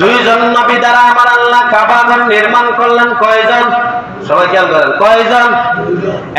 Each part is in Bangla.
দুইজন নবী দ্বারা আমার আল্লাহ কাবাগান নির্মাণ করলেন কয়জন? সবাই খেয়াল করেন, কয়জন?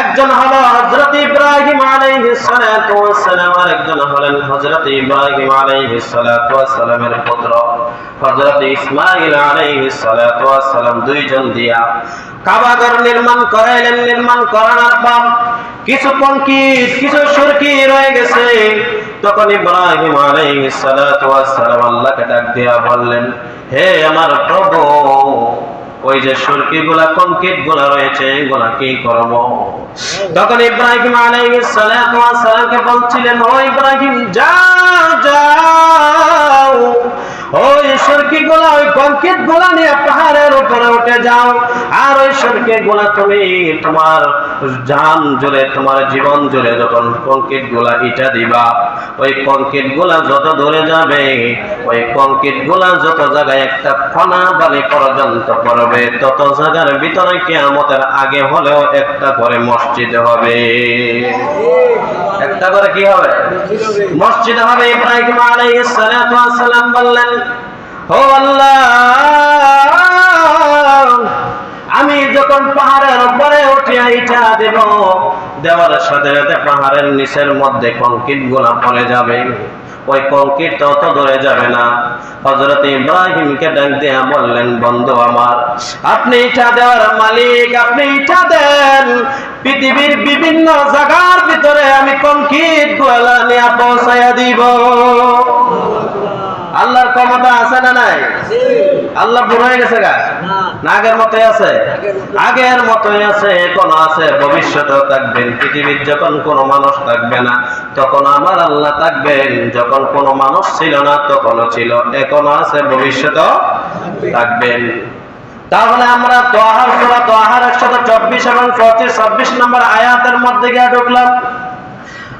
একজন হলো হযরত ইব্রাহিম আলাইহিস সালাতু ওয়াস আর একজন হলেন হযরত ইব্রাহিম আলাইহিস সালাতু ওয়াস পুত্র। হযরত ইসমাঈল আলাইহিস সালাতু ওয়াস দুইজন দিয়া কাবা ঘর নির্মাণ করাইলেন, নির্মাণ করানোর পর কিছু পঙ্কিত, কিছু সুরকি রয়ে গেছে। তখন ইব্রাহিম আলাইহিস সালাতু ওয়াস সালাম আল্লাহকে ডাক দিয়া বললেন, হে আমার প্রভু, ওই যে সুরকি গুলা কঙ্কিতগুলা রয়েছে, এগুলা কি করব? তখন ইব্রাহিম আলাইহিস সালাতু বলছিলেন, ও ইব্রাহিম, যাও যাও ওই সুরকি গুলা? ওই কঙ্কিতগুলা নিয়ে পাহাড়ের উপরে উঠে যাও। আর ওই সুরকি গুলা তুমি তোমার জান জুড়ে তোমার জীবন জুড়ে যখন কঙ্কিতগুলা ইটা দিবা, ওই কঙ্কিতগুলা যত দূরে যাবে, ওই কঙ্কিতগুলা যত জায়গায় একটা ফনা বালি পর্যন্ত পড়বে, তত জায়গার ভিতরে কেয়ামতের আগে হলেও একটা করে মসজিদ হবে। একটা করে কি হবে? মসজিদ হবে ইব্রাহিম আলাইহিস সালাম বললেন ও আল্লাহ, আমি যখন পাহাড়ের উপরে উঠে ইটা দেব দেওয়ার সাথে সাথে পাহাড়ের নিচের মধ্যে কংক্রিটগুলা পড়ে যাবে। ওই কংক্রিট তত ধরে যাবে না। হজরত ইব্রাহিমকে ডাক দিয়া বললেন, বন্ধু আমার, আপনি ইটা দেওয়ার মালিক, আপনি ইটা দেন। পৃথিবীর বিভিন্ন জায়গার ভিতরে আমি কংক্রিটগুলা নিয়ে পৌঁছাইয়া দিব। আল্লাহর ক্ষমতা আছে না নাই? আল্লাহ বুড়ো হয়ে গেছে গা? না। আগের মতোই আছে? আগের মতোই। আছে এখনও আছে ভবিষ্যতেও থাকবেন পৃথিবীর যখন কোনো মানুষ থাকবে না তখন আমার আল্লাহ থাকবেন। যখন কোনো মানুষ ছিল না তখনও ছিল। এখনও আছে ভবিষ্যতেও থাকবেন। তাহলে আমরা তোহার তোহার একশত চব্বিশ এবং পঁচিশ ছাব্বিশ নম্বর আয়াতের মধ্যে গিয়ে ঢুকলাম।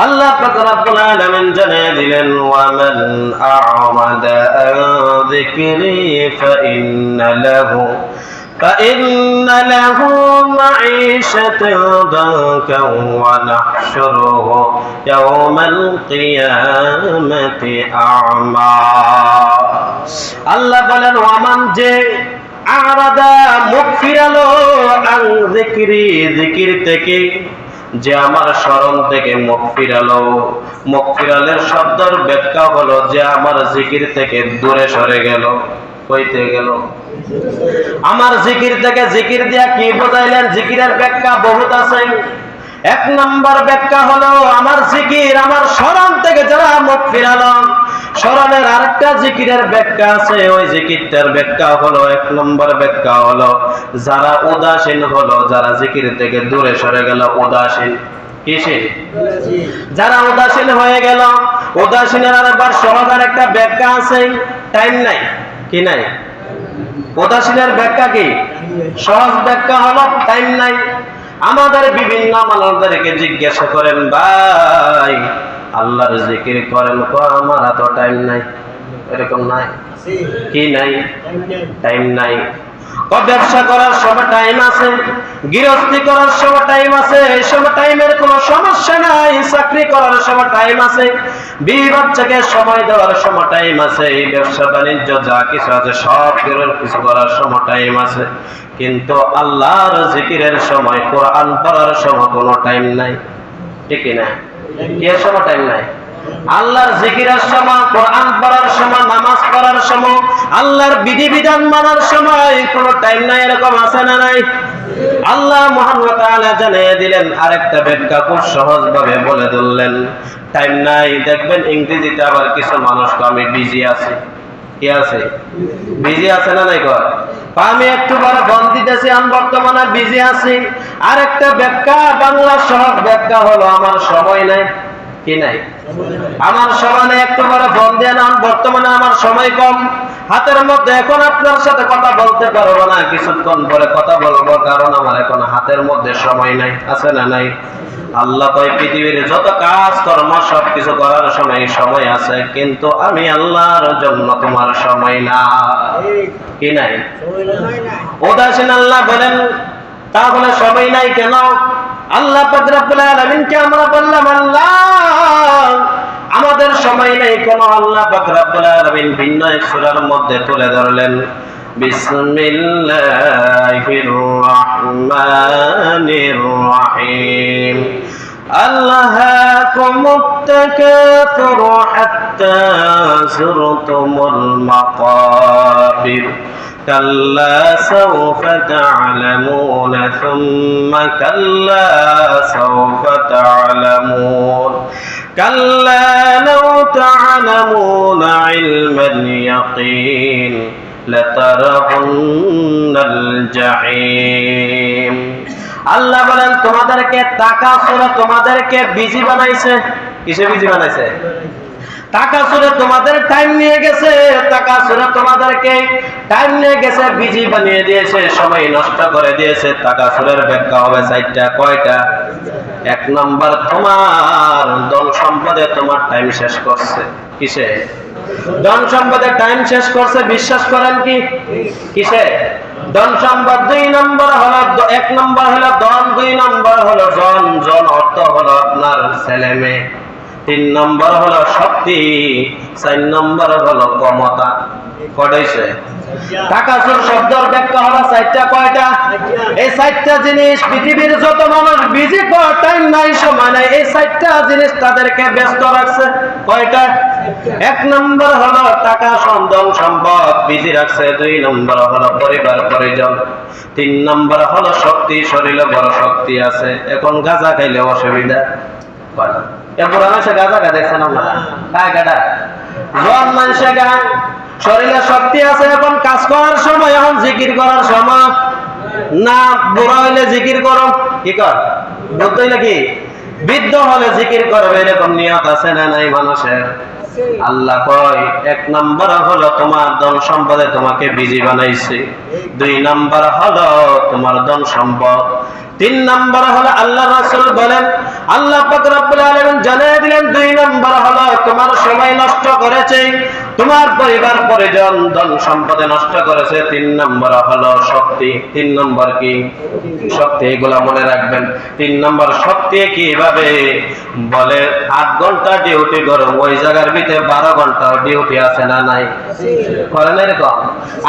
আল্লাহ পাক রব্বুল আলামিন জানিয়ে দিলেন ওয়ামান আ'মাদা আন যিকরি ফাইন্না লাহু فإن له معيشة ضنكا ونحشره يوم القيامة أعمى আল্লাহ বলেন ওয়ামান যে আরাদা মুখ ফিরালো আন যিকরি যিকির থেকে যে আমার স্মরণ থেকে মুখ ফিরালো। মুখ ফিরালের শব্দের ব্যাখ্যা হলো যে আমার জিকির থেকে দূরে সরে গেল। কইতে গেল। আমার জিকির থেকে জিকির দিয়া কি বোঝাইলেন? জিকিরের ব্যাখ্যা বহুত আছে। এক নম্বর ব্যাখ্যা হলো, আমার জিকির আমার স্মরণ থেকে যারা মুখ ফিরালো। স্মরণের আরেকটা জিকিরের ব্যাখ্যা আছে, ওই জিকিরটার ব্যাখ্যা হলো, এক নম্বর ব্যাখ্যা হলো, যারা উদাসীন হলো, যারা জিকির থেকে দূরে সরে গেল, উদাসীন। যারা উদাসীন হয়ে গেল, উদাসীনের আরেকবার সহজার একটা ব্যাখ্যা আছে, টাইম নাই, কি নাই? উদাসীনের ব্যাখ্যা কি? সহজ ব্যাখ্যা হলো, টাইম নাই। আমাদের বিভিন্ন মানুষদেরকে জিজ্ঞাসা করেন ভাই আল্লাহর জিকির করেন কো? আমার এত টাইম নাই। এরকম নাই। কি নাই? টাইম নাই। ব্যবসা করার সময় টাইম আছে, গৃহস্থী করার সময় টাইম আছে, এই সময় টাইমের কোনো সমস্যা নাই, চাকরি করার সময় টাইম আছে বিয়ে বাচ্চাকে সময় দেওয়ার সময় টাইম আছে, এই ব্যবসা বাণিজ্য যা কিছু আছে সব কিছু করার সময় টাইম আছে। কিন্তু আল্লাহর জিকিরের সময়, কোরআন পড়ার সময় কোনো টাইম নাই। ঠিক না এর সময় টাইম নাই। আল্লাহর জিকিরের সময়, কোরআন পড়ার সময় পড়ার সময়, আল্লাহর বিধিবিধান মানার সময় কোনো টাইম নাই, এরকম আছে না নাই? আল্লাহ মোহাম্মদ তাআলা জানিয়ে দিলেন, আরেকটা ব্যাখ্যা খুব সহজ ভাবে বলে দিলেন। টাইম নাই, দেখবেন ইংরেজিতে আবার কিছু মানুষ তো আমি বিজি আছি। কি আছে? বিজি আছে না নাই কর আমি একটু বড় দিতেছি, আমি বর্তমানে বিজি আছি। ব্যাখ্যা, বাংলা ব্যাখ্যা হলো, আমার সময় নাই, কি নাই? আমার সময় একটু বড় ফোন দিয়ে না বর্তমানে আমার সময় কম। হাতের মধ্যে এখন আপনার সাথে কথা বলতে পারব না কিছুক্ষণ পরে কথা বলব কারণ আমার এখন হাতের মধ্যে সময় নাই আছে না নাই? আল্লাহ তো পৃথিবীর যত কাজ কর্ম সব কিছু করার সময় সময় আছে কিন্তু আমি আল্লাহর জন্য তোমার সময় না। কি নাই। উদাসীন আল্লাহ বলেন তাহলে সময় নাই কেন? আল্লাহ পাক রব্বুল আলামিনকে আমরা বললাম আল্লাহ আমাদের সময় নেই কোন আল্লাহ পাক রব্বুল আলামিন ভিন্ন এক সূরার মধ্যে তুলে ধরলেন বিসমিল্লাহির রহমানির রহিম ألهاكم التكاثر حتى زرتم المقابر كلا سوف تعلمون ثم كلا سوف تعلمون كلا لو تعلمون علم اليقين لترون الجحيم আল্লাহ বলেন তোমাদেরকে টাকা সুরে তোমাদেরকে বিজি বানাইছে কিসে বিজি বানাইছে টাকা সুরে তোমাদের টাইম নিয়ে গেছে, টাকা সুরে তোমাদেরকে টাইম নিয়ে গেছে, বিজি বানিয়ে দিয়েছে, সময় নষ্ট করে দিয়েছে, টাকা সুরের ব্যাখ্যা হবে চারটা, কয়টা? এক নম্বর, তোমার দল সম্পদে তোমার টাইম শেষ করছে। কিসে? ধন সম্পদে টাইম শেষ করছে, বিশ্বাস করেন কি? কিসে? ধন সম্পদ দুই নম্বর হলো এক নম্বর হলো ধন, দুই নম্বর হলো জন জন অর্থ হলো আপনার ছেলে মেয়ে। তিন নম্বর হলো শক্তি, চার নম্বর হলো ক্ষমতা। কটাইছে? এক টাকা সম্পদ বিজি রাখছে। দুই পরিবার, পরিজন। তিন নম্বর হলো শক্তি, শরীরে বড় শক্তি আছে। এখন গাঁজা খাইলে অসুবিধা। এরপর মানুষে গাঁজা শরীরে শক্তি আছে এখন, কাজ করার সময়, এখন জিকির করার সময়। না, বুড়া হইলে জিকির করো। কি কর? বুদ্ধ বৃদ্ধ হলে জিকির করবে, এরকম নিয়ত আছে না নাই মানুষের? আল্লাহ কয়, এক নম্বর হলো তোমার ধন সম্পদে তোমাকে বিজি বানাইছে। দুই নাম্বার হলো তোমার ধন সম্পদ। তিন নাম্বার হলো আল্লাহ রাসুল বলেন, আল্লাহ পাক রব্বুল আলামিন জানিয়ে দিলেন, দুই নাম্বার হলো তোমার সময় নষ্ট করেছে তোমার পরিবার পরিজন ধন সম্পদে নষ্ট করেছে, তিন নম্বর হলো শক্তি। তিন নম্বর কি? শক্তি, এগুলা মনে রাখবেন। তিন নম্বর শক্তি কীভাবে? বলে আট ঘণ্টা ডিউটি করো ওই জায়গার ভিতরে বারো ঘণ্টা ডিউটি আছে না নাই? করেন এরকম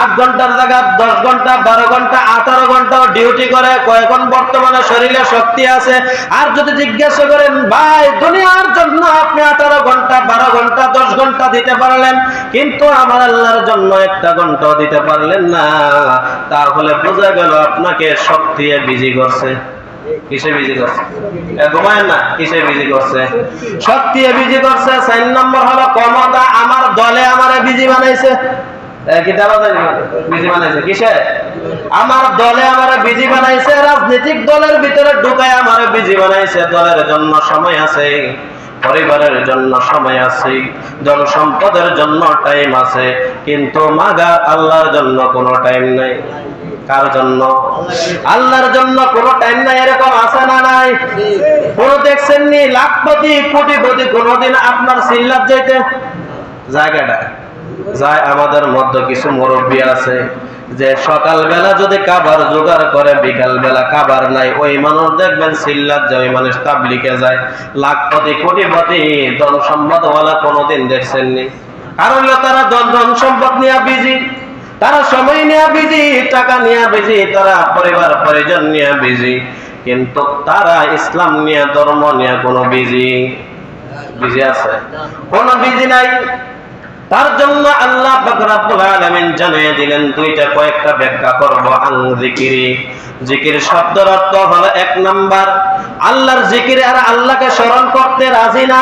আট ঘণ্টার জায়গা, দশ ঘণ্টা, বারো ঘণ্টা, আঠারো ঘণ্টা ডিউটি করে কয়েকজন বর্তমানে শরীরে শক্তি আছে? আর যদি জিজ্ঞাসা করেন, ভাই, দুনিয়ার জন্য আপনি আঠারো ঘণ্টা, বারো ঘণ্টা, দশ ঘণ্টা দিতে পারলেন? কিন্তু আমার আল্লাহর জন্য একটা ঘন্টাও দিতে পারলেন না। তাহলে বোঝা গেল আপনাকে করছে। কিসে বিজি করছে? কিসে আমার দলে আমার বিজি বানাইছে। আমার দলে আমার বিজি বানাইছে, রাজনৈতিক দলের ভিতরে ঢুকায় আমার বিজি বানাইছে, দলের জন্য সময় আছে। পরিবারের জন্য সময় আছে, জনসম্পদের জন্য টাইম আছে, কিন্তু মাগা আল্লাহর জন্য কোনো টাইম নাই। কার জন্য? আল্লাহর জন্য কোনো টাইম নাই, এরকম আছে না নাই? কোন দেখছেন নি লাখপতি, কোটিপতি কোনোদিন আপনার সিল্লাত যাইতে? জায়গাটা? যায় আমাদের মধ্যে কিছু মুরব্বী আছে যে সকালবেলা যদি কাবার জোগাড় করে বিকাল বেলা কাবার নাই, ওই মানুষ দেখবেন সিল্লাত যায় ওই মানুষ তাবলিকে যায়। লাখপতি, কোটিপতি ধন সম্পদওয়ালা কোনোদিন দেখছেন নি কারণ তারা ধন ধন সম্পদ নিয়ে বিজি তারা সময় নিয়ে বিজি টাকা নিয়ে বিজি তারা পরিবার, পরিজন নিয়ে বিজি কিন্তু তারা ইসলাম নিয়ে, ধর্ম নিয়ে কোনো বিজি বিজি আছে? কোনো বিজি নাই। তার জন্য আল্লাহ আলামিন জানিয়ে দিলেন দুইটা কয়েকটা ব্যাখ্যা করব আন জিকিরি। জিকির শব্দের অর্থ হলো এক নাম্বার আল্লাহর জিকিরে আর আল্লাহকে স্মরণ করতে রাজি না।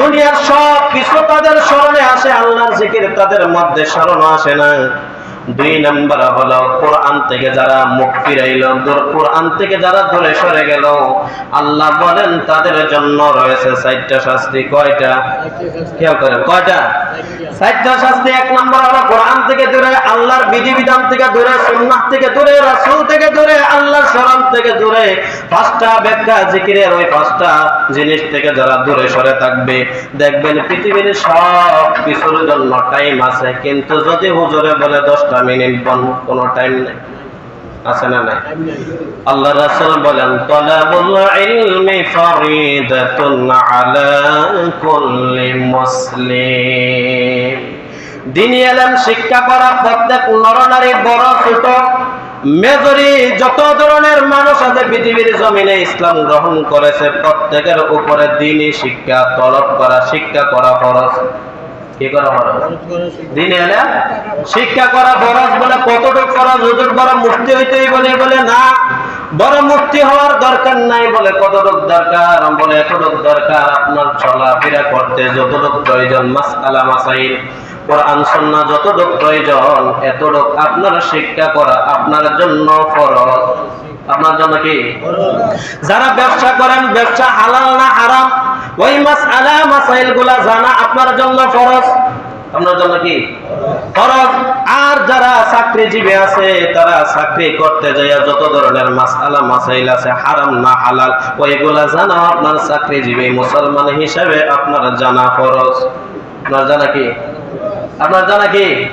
দুনিয়ার সব কিছু তাদের স্মরণে আসে আল্লাহর জিকির তাদের মধ্যে স্মরণ আসে না। দুই নাম্বার হলো কোরআন থেকে যারা মুখ ফিরাইল কোরআন থেকে যারা দূরে সরে গেল আল্লাহ বলেন তাদের জন্য রয়েছে চারটা শাস্তি। কয়টা? খেয়াল করেন কয়টা? পাঁচটা পাঁচটা জিনিস থেকে দেখবেন পৃথিবীর সব টাইম আছে, কিন্তু যদি হুজুরে বলে দশটা মিনিট কোনো টাইম নেই। আছে না নাই? আল্লাহ বলেন দিনী এলেম শিক্ষা করা প্রত্যেক নরনারী বড় ছোট, মেজরি, যত ধরনের মানুষ আছে পৃথিবীর জমিনে ইসলাম গ্রহণ করেছে, প্রত্যেকের উপরে দিনী শিক্ষা, তলব করা, শিক্ষা করা ফরজ। কি করা ফরজ দিনে এলে শিক্ষা করা ফরজ বলে কতটুক ফরজ? হুজুর বড় মুক্তি হইতেই বলে বলে, না, বড় মুক্তি হওয়ার দরকার নাই বলে, কতটুক দরকার? বলে, এতটুক দরকার আপনার চলাফেরা করতে, যতটুক প্রয়োজন, মাসআলা মাসাইল শিক্ষা করা আপনার জন্য ফরজ। আপনার জন্য কি? যারা ব্যবসা করেন, ব্যবসা হালাল না হারাম? ওই মাসআলা মাসাইলগুলা জানা আপনার জন্য ফরজ। আপনার জন্য কি? ফরজ। আর যারা চাকরিজীবী আছে, তারা চাকরি করতে যায় যত ধরনের মাসআলা মাসাইল আছে, হারাম না হালাল, ওইগুলা জানা আপনার চাকরিজীবী মুসলমান হিসেবে আপনার জানা ফরজ। আপনার জানা কি? আপনার জানা কি?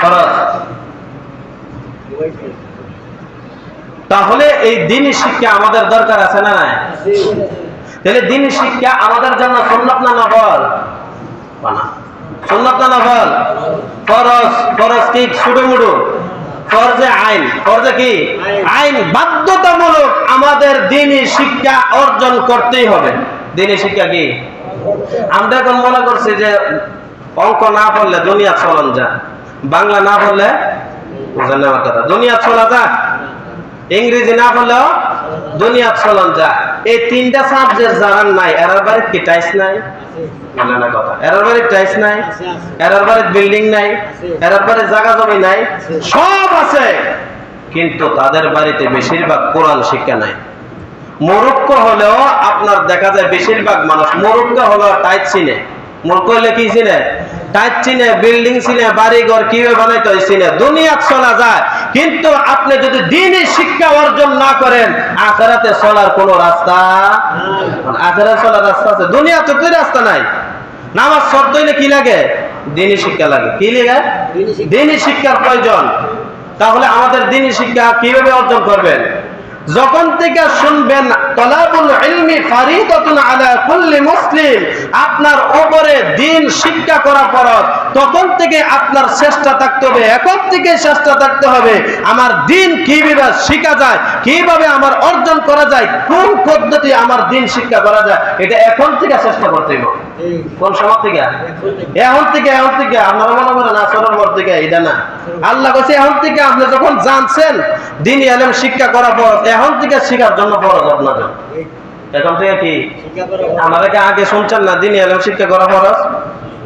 ফরজ। তাহলে এই দিনই শিক্ষা আমাদের দরকার আছে না নাই? তাহলে দিন শিক্ষা আমাদের জন্য সুন্নত না নফল? বানা সুন্নত না নফল? ফরজ। ফরজ কি? ছুটু মুড়ু ফরজে আইন। ফরজে কি? আইন। বাধ্যতামূলক আমাদের দিনই শিক্ষা অর্জন করতেই হবে। দিনই শিক্ষা কি? আমরা এখন মনে করছি যে অঙ্ক না পড়লে দুনিয়া চলন যা বাংলা না পড়লে দুনিয়া চলা যা ইংরেজি না পড়লেও দুনিয়া চলন যা। এই তিনটা সাবজেক্ট জানার নাই, এরার বাড়ির কি টাইস নাই। বলে কথা। নাই বিল্ডিং নাই নাই আছে। কিন্তু তাদের শিক্ষা নাই। মরক্ক হলেও আপনার দেখা যায় বেশিরভাগ মানুষ মরক্ক হলেও টাইট চিনে। মূর্খ হলে কি চিনে? টাইট চিনে বিল্ডিং চিনে বাড়ি ঘর কীভাবে বানাইতে হয় চিনে। দুনিয়া চলা যায়। কিন্তু আপনি যদি দিনই শিক্ষা অর্জন না করেন আখেরাতে চলার কোন রাস্তা আখেরাতে চলার রাস্তা আছে। দুনিয়াতে তো রাস্তা নাই। নামাজ শব্দ হইলে কি লাগে? দিনই শিক্ষা লাগে। কি লাগে? দিনই শিক্ষার প্রয়োজন। তাহলে আমাদের দিনই শিক্ষা কীভাবে অর্জন করবেন? যখন থেকে শুনবেন তলাবুল ইলমি ফারিদাতুন আলা কুল্লি মুসলিম আপনার উপরে দিন শিক্ষা করা ফরজ তখন থেকে আপনার চেষ্টা থাকতে হবে এখন থেকে চেষ্টা থাকতে হবে আমার দিন কীভাবে শিখা যায় কীভাবে আমার অর্জন করা যায় কোন পদ্ধতি আমার দিন শিক্ষা করা যায় এটা এখন থেকে চেষ্টা করতে হবে কোন সময় থেকে? এখন থেকে এখন থেকে আপনারা মনে করেন আসরের পর থেকে এটা না। আল্লাহ কাছে এখন থেকে আপনি যখন জানছেন দিন আলেম শিক্ষা করা ফরজ এখন থেকে শেখার জন্য ফরজ আপনাদের এখন থেকে কি? আমাদেরকে আগে শুনছেন না দিন আলেম শিক্ষা করা ফরজ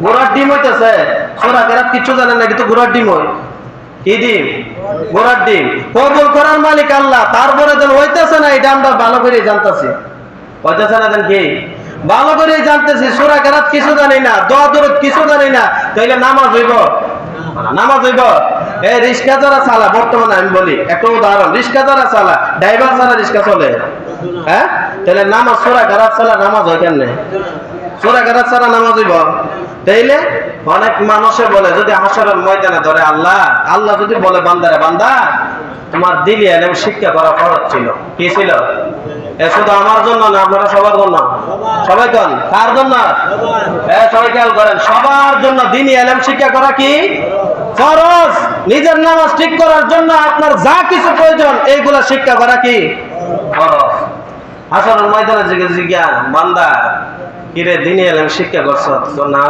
ঘোড়ার ডিম হইতাছে। সোরা কেরাত কিচ্ছু জানেন না, কিন্তু ঘোড়ার ডিম হয়। কি ডিম? ঘোড়ার ডিম। কবুল করার মালিক আল্লাহ, তারপরে যেন হইতাছে না, এটা আমরা ভালো করে জানতাছি। হইতাছে না দেন কি? ভালো করে জানতেছি, সুরা কেরাত কিছু জানি না, দোয়া দরদ কিছু জানি না, তাইলে নামাজ হইব। নামাজ হইব। এই রিক্সা যারা চালা, বর্তমানে আমি বলি, একটা উদাহরণ রিক্সা যারা চালা, ড্রাইভার ছাড়া রিক্সা চলে। হ্যাঁ? তাহলে নামাজ, সুরা কেরাত চালা নামাজ হয় কেন সুরা কেরাত ছাড়া নামাজ হইব? তাইলে অনেক মানুষে বলে, যদি হাসরের ময়দানে ধরে আল্লাহ আল্লাহ যদি বলে বান্দারে বান্দা, তোমার দিলি এলেম শিক্ষা করা খরচ ছিল। কি ছিল? এ শুধু আমার জন্য না, আপনারা সবার জন্য? সবাই কন? কার জন্য? সবাই খেয়াল করেন, সবার জন্য দিনই এলেম শিক্ষা করা কি? ফরজ। নিজের নামাজ ঠিক করার জন্য আপনার যা কিছু প্রয়োজন, এইগুলা শিক্ষা করা কি? ফরজ। হাসনের ময়দানে জিজ্ঞেস জিজ্ঞা বান্দা কিরে দিনই এলেম শিক্ষা করছ? না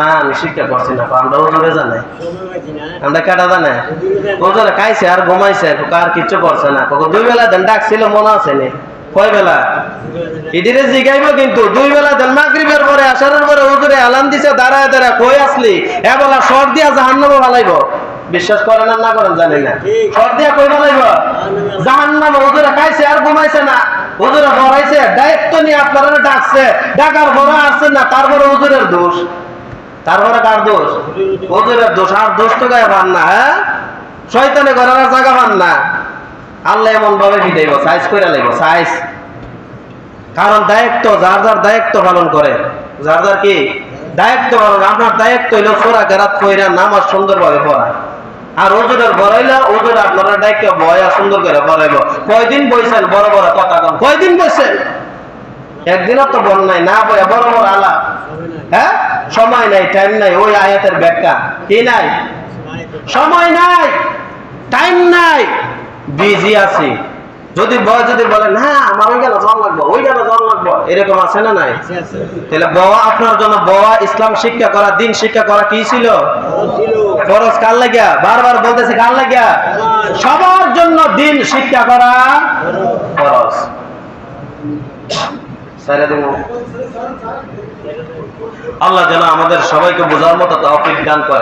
না আমি শিক্ষা করছি না আমরা হুজুরে জানে আমরা কাটা জানে হুজুরে খাইছে আর ঘুমাইছে কার কিচ্ছু করছে না। দুই বেলা দেন ডাকছিল মনে আছে নি? কয় বেলা? ইডিরে জিগাইব কিন্তু দুই বেলা দেন মাগরিবের পরে আসারের পরে হুজুরে আলান দিছে দাঁড়ায় দাঁড়ায় কই আসলি? এ বলা শর্ট দিয়া জাহান্নামে ফালাইব বিশ্বাস করেন আর না করেন জানি না। শর্ট দিয়া কই ফালাইব জাহান্নামে হুজুরে খাইছে আর ঘুমাইছে না। হুজুরে ভরাইছে দায়িত্ব নিয়ে আপনারা ডাকছে। ডাকার ভরা আসছেন না তারপরে হুজুরের দোষ। তারপরে কার দোষ? হুজুরের দোষ। আর দোষ তো গায়ে পান না হ্যাঁ? শয়তানে ঘরের জায়গা পান না। আল্লাহ এমন ভাবে বিদাইব সাইজ করে লাগবে সাইজ। কারণ দায়িত্ব, যার যার দায়িত্ব পালন করে। যার যার কি? দায়িত্ব পালন, আপনার দায়িত্ব হইল সোরা গেরাত কইরা নামাজ সুন্দরভাবে পড়া। আর ওজুরের বড়াইলা ওজন আপনারা ডাইকে বয়া সুন্দর করে বড়াইব। কয়দিন বইছেন? বড় বড় কথা কম কয়দিন বইছেন? একদিনও তো বল নাই, না বয়া, বড় বড় আলা। হ্যাঁ? সময় নাই টাইম নাই, ওই আয়াতের ব্যাখ্যা। কি নাই? সময় নাই টাইম নাই। বিজি আছি। যদি বয় যদি বলেন হ্যাঁ আমার ওই গেল জল লাগবো ওই গেল জল লাগবো এরকম আছে না নাই? তাহলে বওয়া আপনার জন্য বওয়া ইসলাম শিক্ষা করা দিন শিক্ষা করা কি ছিল? ফরজ কার লাগিয়া? বারবার বলতেছে কার লাগিয়া? সবার। জন্য দিন শিক্ষা করা ফরজ। আল্লাহ যেন আমাদের সবাইকে বোঝার মতো তৌফিক দান করে।